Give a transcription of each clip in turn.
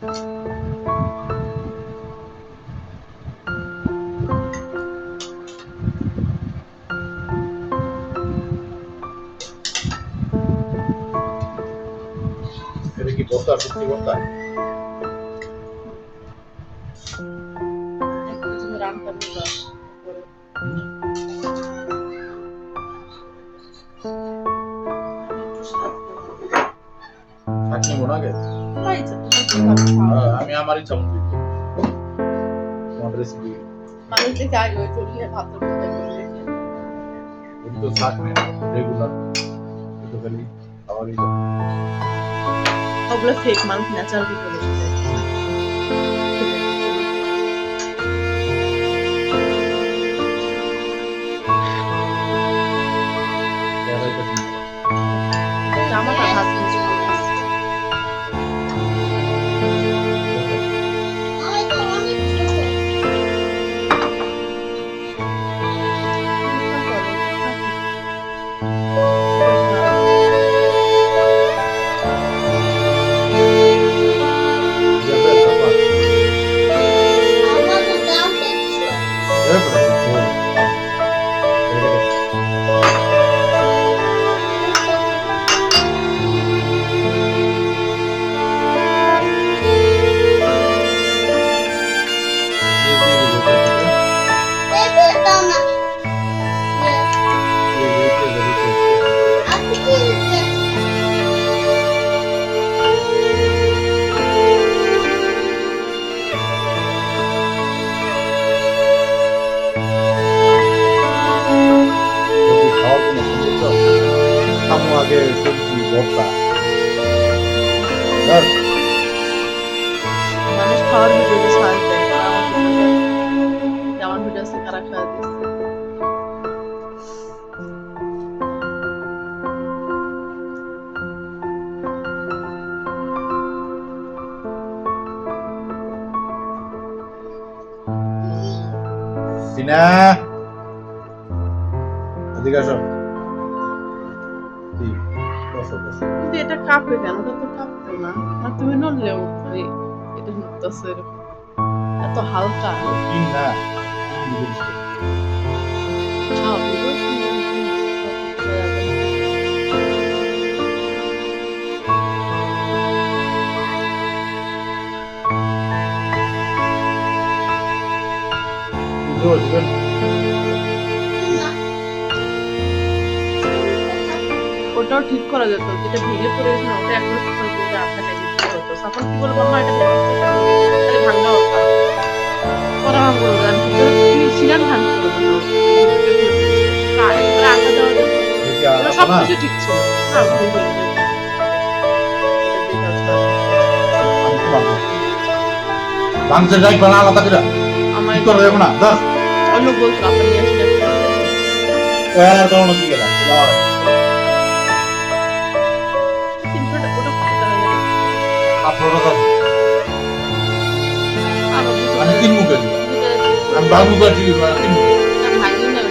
এটা কি বর্তা সত্যি বর্তা একটু তুমি রান্না নিবা থাকি মনে আগে মানুষ আমি আমারই মতো দিব। তোমার রেসিপি দেখে আগে ওই চলিয়ে ভাতের মধ্যে করে রেখে ওটা তো থাক রেগুলার তো খালি খাওয়ারই দাও। ওগুলো ফেক মানুষ ন্যাচারালি করে খাওয়া দিচ্ছে সিনা এদিকে আসো। কিন্তু এটা কাঁপে কেন? ওটা তো কাঁপতো না। আর তুমি নড়লেও মানে এটা নড়তেছে এত হালকা। না? বুঝতে পারছেন? ওটাও ঠিক করা যেত যেটা ভেঙে পড়েছে না ওটা দিতে হতো সাপোর্ট কি বলব মা এটা তাহলে ভাঙা হতো করা তুমি করব না। না? ঠিক ছিল। না হয়ে গেছে। এটা দিয়ে কাজ আমি তো ভাববো। ভাঙছে রাখবে না আলাদা করে। কি করে দেবো না? দাস অন্য বলতো আপনি নিয়ে আসলে এর কারণে কি গেলা তিনশো টাকা ওটা কত টাকা জানি? আপনার কথা আরও দুশো আমি টাকা। তিন মুখে দিই। দুটো আমি বাবু কাটি তিন মুখে না, ভাঙি না ওটা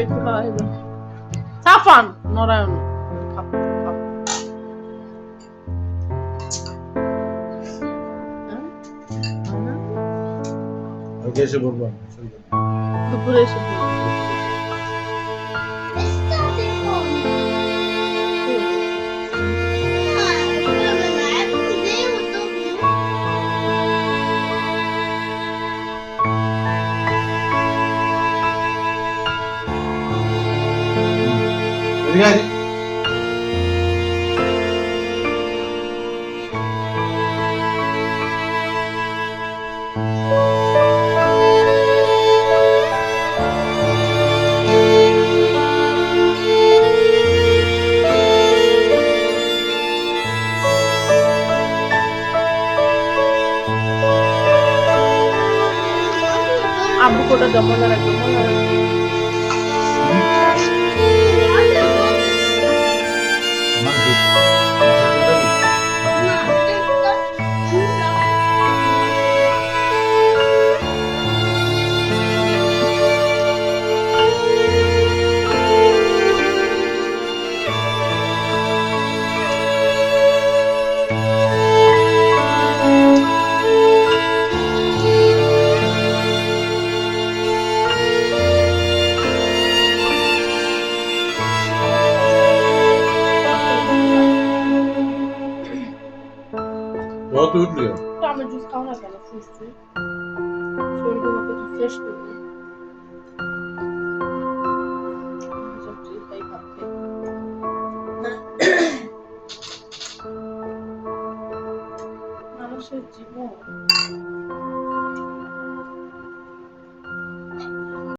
একটু নড়াই দাও সাফান নড়ায়ও না খাপ, খাপ। না? ওকে এসে বলব আমি, অসুবিধা নেই। দুপুরে এসে বলব। আব্বু কোটা জমা রাখবে কত উঠলি তো আমি জুস খাও না কেন? ফ্রুট ফ্রুট শরীরকে মতো ফ্রেশ